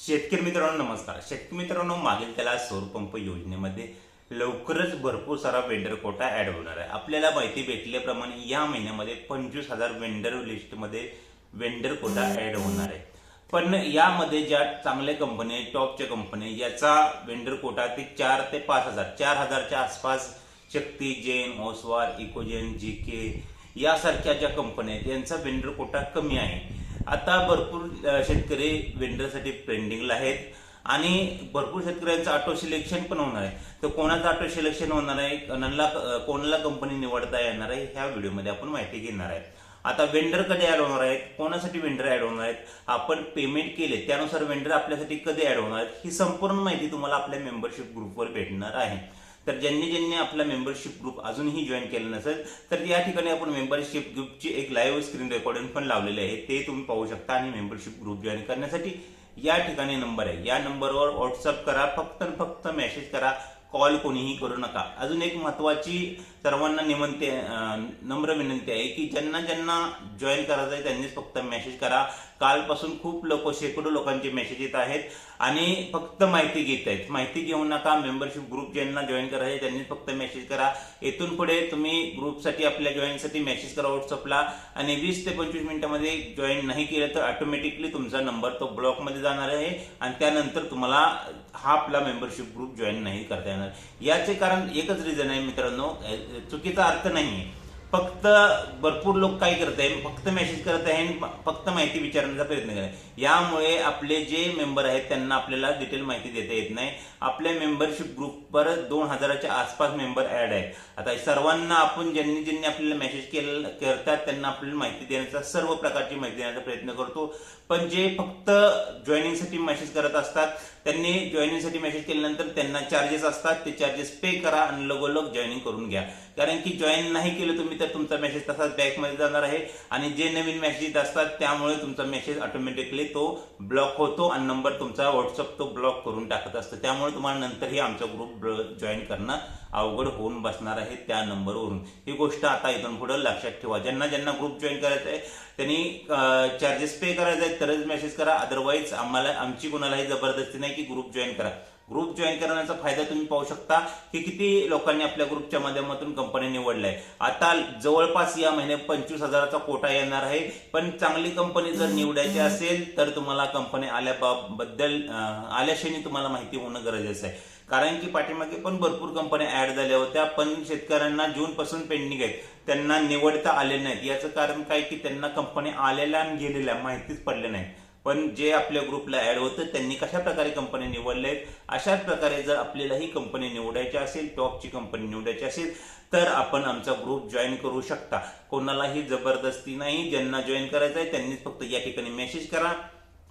शेतकरी मित्रांनो नमस्कार. शेतकरी मित्रांनो मागील त्याला सौरपंप योजनेमध्ये लवकरच भरपूर सारा वेंडर कोटा ॲड होणार आहे. आपल्याला माहिती भेटल्याप्रमाणे या महिन्यामध्ये पंचवीस हजार वेंडर लिस्टमध्ये वेंडर कोटा ॲड होणार आहे. पण यामध्ये ज्या चांगल्या कंपन्या टॉपच्या कंपन्या याचा वेंडर कोटा ते चार ते पाच हजार चार हजारच्या आसपास शक्ती जैन ओसवार इकोजेन जी के यासारख्या ज्या कंपन्या आहेत यांचा वेंडर कोटा कमी आहे. आता भरपूर शेतकरी वेंडरसाठी पेंडिंगला आहेत. आणि भरपूर शेतकऱ्यांचं ऑटो सिलेक्शन पण होणार आहे. तर कोणाचं ऑटो सिलेक्शन होणार आहे? कोणाला कोणाला कंपनी निवडता येणार आहे? ह्या व्हिडिओमध्ये आपण माहिती घेणार आहे. आता वेंडर कधी ऍड होणार आहेत? कोणासाठी वेंडर ऍड होणार आहेत? आपण पेमेंट केले त्यानुसार वेंडर आपल्यासाठी कधी ऍड होणार आहेत? ही संपूर्ण माहिती तुम्हाला आपल्या मेंबरशिप ग्रुपवर भेटणार आहे. तर ज्यांनी ज्यांनी आपला मेंबरशिप ग्रुप अजूनही जॉईन केलं नसेल तर या ठिकाणी आपण मेंबरशिप ग्रुपची एक लाईव्ह स्क्रीन रेकॉर्डिंग पण लावलेली आहे. ते तुम्ही पाहू शकता आणि मेंबरशिप ग्रुप जॉईन करण्यासाठी या ठिकाणी नंबर आहे. या नंबरवर व्हॉट्सअप करा फक्त फक्त मेसेज करा. कॉल कोणीही करू नका. अजून एक महत्वाची सर्वांना निमंती नम्र विनंती आहे की ज्यांना ज्यांना जॉईन करायचं आहे त्यांनीच फक्त मेसेज करा. कालपासून खूप लोक शेकडो लोकांचे मेसेज येत आहेत आणि फक्त माहिती घेत आहेत. माहिती घेऊ नका मेंबरशिप ग्रुप ज्यांना जॉईन करायचे त्यांनीच फक्त मेसेज करा. येथून पुढे तुम्ही ग्रुपसाठी आपल्या जॉईनसाठी मेसेज करा व्हॉट्सअपला आणि वीस ते पंचवीस मिनिटामध्ये जॉईन नाही केलं तर ऑटोमॅटिकली तुमचा नंबर तो ब्लॉकमध्ये जाणार आहे आणि त्यानंतर तुम्हाला हा आपला मेंबरशिप ग्रुप जॉईन नाही करता येणार. याचे कारण एकच रिझन आहे मित्रांनो. चुकीचा अर्थ नाही फक्त भरपूर लोक काय करत आहे फक्त मेसेज करत आहे आणि फक्त माहिती विचारण्याचा प्रयत्न करत यामुळे आपले जे मेंबर आहेत त्यांना आपल्याला डिटेल माहिती देता येत नाही. आपल्या मेंबरशिप ग्रुपवर दोन हजाराच्या आसपास मेंबर ऍड आहेत. आता सर्वांना आपण ज्यांनी ज्यांनी आपल्याला मेसेज केलं करतात त्यांना आपल्याला माहिती देण्याचा सर्व प्रकारची माहिती देण्याचा प्रयत्न करतो. पण जे फक्त जॉईनिंगसाठी मेसेज करत असतात त्यांनी जॉईनिंगसाठी मेसेज केल्यानंतर त्यांना चार्जेस असतात. ते चार्जेस पे करा आणि लगोलग जॉईनिंग करून घ्या. कारण की जॉईन नाही केलं तुम्ही तर तुमचा मेसेज तसाच बॅकमध्ये जाणार आहे. आणि जे नवीन मेसेजेस असतात त्यामुळे तुमचा मेसेज ऑटोमॅटिकली तो ब्लॉक होतो आणि नंबर तुमचा व्हॉट्सअप तो ब्लॉक करून टाकत असतो. त्यामुळे तुम्हाला नंतरही आमचा ग्रुप जॉईन करणं अवघड होऊन बसणार आहे त्या नंबरवरून ही गोष्ट आता इथून पुढे लक्षात ठेवा. ज्यांना ज्यांना ग्रुप जॉईन करायचं आहे त्यांनी चार्जेस पे करायचे आहेत तरच मेसेज करा. अदरवाईज आम्हाला आमची कोणालाही जबरदस्ती नाही की ग्रुप जॉईन करा. ग्रुप जॉईन करण्याचा फायदा तुम्ही पाहू शकता की किती लोकांनी आपल्या ग्रुपच्या माध्यमातून कंपनी निवडलाय. आता जवळपास या महिन्यात पंचवीस हजाराचा कोटा येणार आहे. पण चांगली कंपनी जर निवडायची असेल तर तुम्हाला कंपनी आल्याबाबद्दल आल्याशिवाय तुम्हाला माहिती होणं गरजेचं आहे. कारण की पाठीमागे पण भरपूर कंपन्या ऍड झाल्या होत्या पण शेतकऱ्यांना जून पासून पेंडिंग आहेत. त्यांना निवडता आले नाहीत. याचं कारण काय की त्यांना कंपनी आलेल्या आणि गेलेल्या माहितीच पडल्या नाहीत. पण जे आपल्या ग्रुपला ऍड होतं त्यांनी कशा प्रकारे कंपनी निवडल्या आहेत अशाच प्रकारे जर आपल्यालाही कंपनी निवडायची असेल टॉपची कंपनी निवडायची असेल तर आपण आमचा ग्रुप जॉईन करू शकता. कोणालाही जबरदस्ती नाही ज्यांना जॉईन करायचं आहे त्यांनीच फक्त या ठिकाणी मेसेज करा.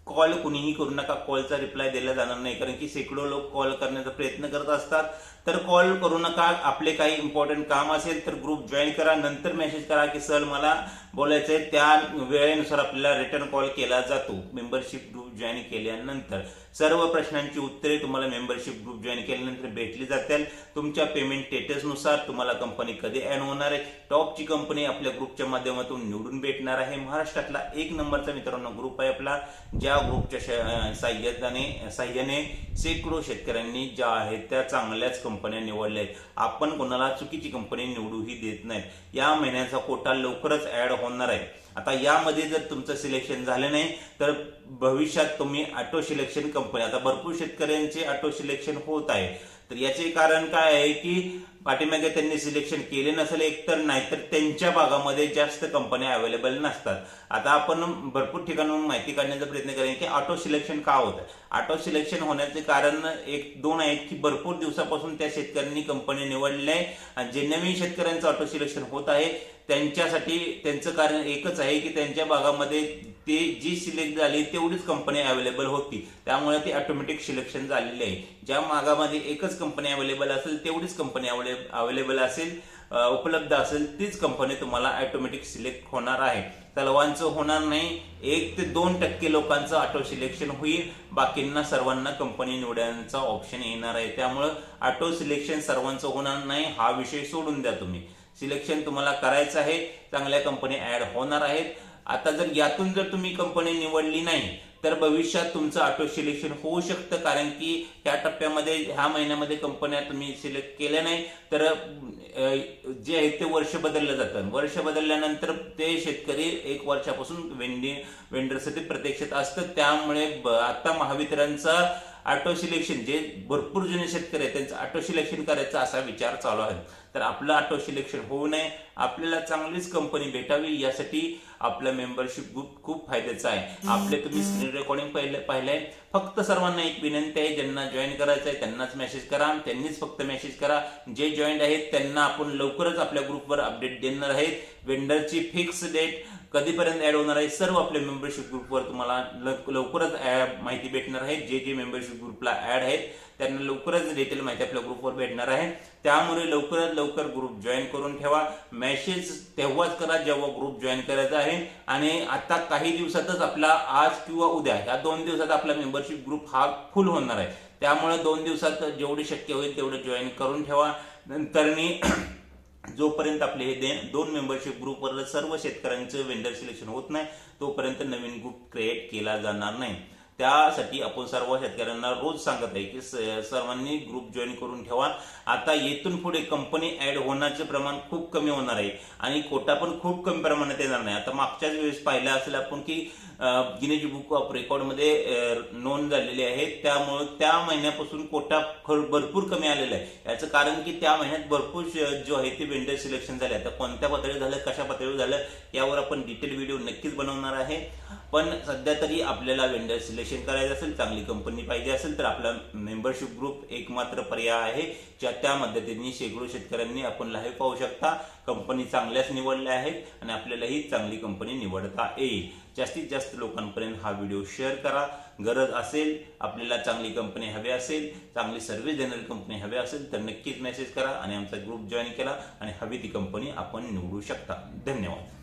कॉल कुणीही करू नका. कॉलचा रिप्लाय दिला जाणार नाही. कारण की शेकडो लोक कॉल करण्याचा प्रयत्न करत असतात. तर कॉल करू नका. आपले काही इम्पॉर्टंट काम असेल तर ग्रुप जॉईन करा. नंतर मेसेज करा की सर मला बोलायचं आहे त्या वेळेनुसार आपल्याला रिटर्न कॉल केला जातो. मेंबरशिप ग्रुप जॉईन केल्यानंतर सर्व प्रश्नांची उत्तरे तुम्हाला मेंबरशिप ग्रुप जॉईन केल्यानंतर भेटली जातील. तुमच्या पेमेंट स्टेटसनुसार तुम्हाला कंपनी कधी ॲड होणार आहे? टॉपची कंपनी आपल्या ग्रुपच्या माध्यमातून निवडून भेटणार आहे. महाराष्ट्रातला एक नंबरचा मित्रांनो ग्रुप आहे आपला ज्या ग्रुपच्या श- साह्याने साह्याने शेकडो शेतकऱ्यांनी ज्या आहेत त्या चांगल्याच कंपन्या निवडल्या आहेत. आपण कोणाला चुकीची कंपनी निवडूही देत नाही या महिन्याचा कोटा लवकरच ॲड होणार आहे. आता यामध्ये जर तुमचं सिलेक्शन झालं नाही तर भविष्यात तुम्ही ऑटो सिलेक्शन कंपनी आता भरपूर शेतकऱ्यांचे ऑटो सिलेक्शन होत आहे. तर याचे कारण काय आहे की पाठीमागे त्यांनी सिलेक्शन केले नसेल एकतर नाहीतर त्यांच्या भागामध्ये जास्त कंपन्या अवेलेबल नसतात. आता आपण भरपूर ठिकाणून माहिती काढण्याचा प्रयत्न करेन की ऑटो सिलेक्शन का होतं? ऑटो सिलेक्शन होण्याचे कारण एक दोन आहेत की भरपूर दिवसापासून त्या शेतकऱ्यांनी कंपनी निवडल्या आहे आणि जे नवीन शेतकऱ्यांचं ऑटो सिलेक्शन होत आहे त्यांच्यासाठी त्यांचं कारण एकच आहे की त्यांच्या भागामध्ये ते जी सिलेक्ट झाली तेवढीच कंपनी अवेलेबल होती. त्यामुळे ती ऑटोमॅटिक सिलेक्शन झालेली आहे. ज्या भागामध्ये एकच कंपनी अवेलेबल असेल तेवढीच कंपनी अवेलेबल असेल उपलब्ध असेल तीच कंपनी तुम्हाला ऑटोमॅटिक सिलेक्ट होणार आहे. सर्वांचं होणार नाही. एक ते दोन टक्के लोकांचं ऑटो सिलेक्शन होईल. बाकींना सर्वांना कंपनी निवडण्याचा ऑप्शन येणार आहे. त्यामुळं ऑटो सिलेक्शन सर्वांचं होणार नाही हा विषय सोडून द्या तुम्ही. सिलेक्शन तुम्हाला करायचं आहे. चांगल्या कंपनी ऍड होणार आहेत. आता जर यातून जर तुम्ही कंपनी निवडली नाही तर भविष्यात तुमचं ऑटो सिलेक्शन होऊ शकतं. कारण की ह्या टप्प्यामध्ये ह्या महिन्यामध्ये कंपन्या तुम्ही सिलेक्ट केल्या नाही. तर जे आहे ते वर्ष बदललं जातं. वर्ष बदलल्यानंतर ते शेतकरी एक वर्षापासून वेंडी वेंडरसाठी प्रतीक्षेत असतं त्यामुळे आता महावितरणचा ऑटो सिलेक्शन जे भरपूर जुने शेतकरी आहेत त्यांचं ऑटो सिलेक्शन करायचा असा विचार चालू आहे. तर आपलं ऑटो सिलेक्शन होऊ नये. आपल्याला चांगलीच कंपनी भेटावी यासाठी आपलं मेंबरशिप ग्रुप खूप फायद्याचं आहे. आपले तुम्ही स्क्रीन रेकॉर्डिंग पाहिलं पाहिलंय. फक्त सर्वांना एक विनंती आहे ज्यांना जॉईन करायचं आहे त्यांनाच मेसेज करा. त्यांनीच फक्त मेसेज करा. जे जॉईन आहेत त्यांना आपण लवकरच आपल्या ग्रुपवर अपडेट देणार आहेत. वेंडरची फिक्स डेट कधीपर्यंत ऍड होणार आहे सर्व आपल्या मेंबरशिप ग्रुपवर तुम्हाला लव- लवकरच माहिती भेटणार आहे. जे जे मेंबरशिप ग्रुपला ऍड आहेत त्यांना लवकरच डिटेल माहिती आपल्या ग्रुपवर भेटणार आहे. त्यामुळे लवकरात लवकर ग्रुप जॉईन करून ठेवा. मेसेज तेव्हाच करा जेव्हा ग्रुप जॉईन करायचा आहे. आणि आता काही दिवसातच आपला आज किंवा उद्या ह्या दोन दिवसात आपला मेंबरशिप ग्रुप हा फुल होणार आहे. त्यामुळे दोन दिवसात जेवढे शक्य होईल तेवढं जॉईन करून ठेवा. नंतरनी जोपर्यंत आपले हे दे- दोन मेंबरशिप ग्रुपवर सर्व शेतकऱ्यांचं वेंडर सिलेक्शन होत नाही तोपर्यंत नवीन ग्रुप क्रिएट केला जाणार नाही. त्यासाठी आपण सर्व शेतकऱ्यांना रोज सांगत आहे की स- सर्वांनी ग्रुप जॉईन करून ठेवा. आता येथून पुढे कंपनी ऍड होण्याचं प्रमाण खूप कमी होणार आहे आणि कोटा पण खूप कमी प्रमाणात येणार नाही. आता मागच्याच वेळेस पाहिलं असेल आपण की गिनेज बुक ऑफ रेकॉर्डमध्ये नोंद झालेली आहे. त्यामुळे त्या महिन्यापासून कोटा भरपूर कमी आलेला आहे. याचं कारण की त्या महिन्यात भरपूर श- जो आहे ते वेंडर सिलेक्शन झाले. आता कोणत्या पातळीवर झालं कशा पातळीवर झालं यावर आपण डिटेल व्हिडिओ नक्कीच बनवणार आहे. पण सध्या तरी आपल्याला वेंडर सिलेक्शन करायचं असेल चांगली कंपनी पाहिजे असेल तर आपला मेंबरशिप ग्रुप एकमात्र पर्याय आहे ज्या त्या मदतीने शेकडो शेतकऱ्यांनी आपण लाईव्ह पाहू शकता. कंपनी चांगल्याच निवडल्या आहेत आणि आपल्यालाही चांगली कंपनी निवडता येईल. जास्तीत जास्त लोकांपर्यंत हा व्हिडिओ शेअर करा. गरज असेल आपल्याला चांगली कंपनी हवी असेल चांगली सर्व्हिस देणारी कंपनी हवी असेल तर नक्कीच मेसेज करा आणि आमचा ग्रुप जॉईन केला आणि हवी ती कंपनी आपण निवडू शकता. धन्यवाद.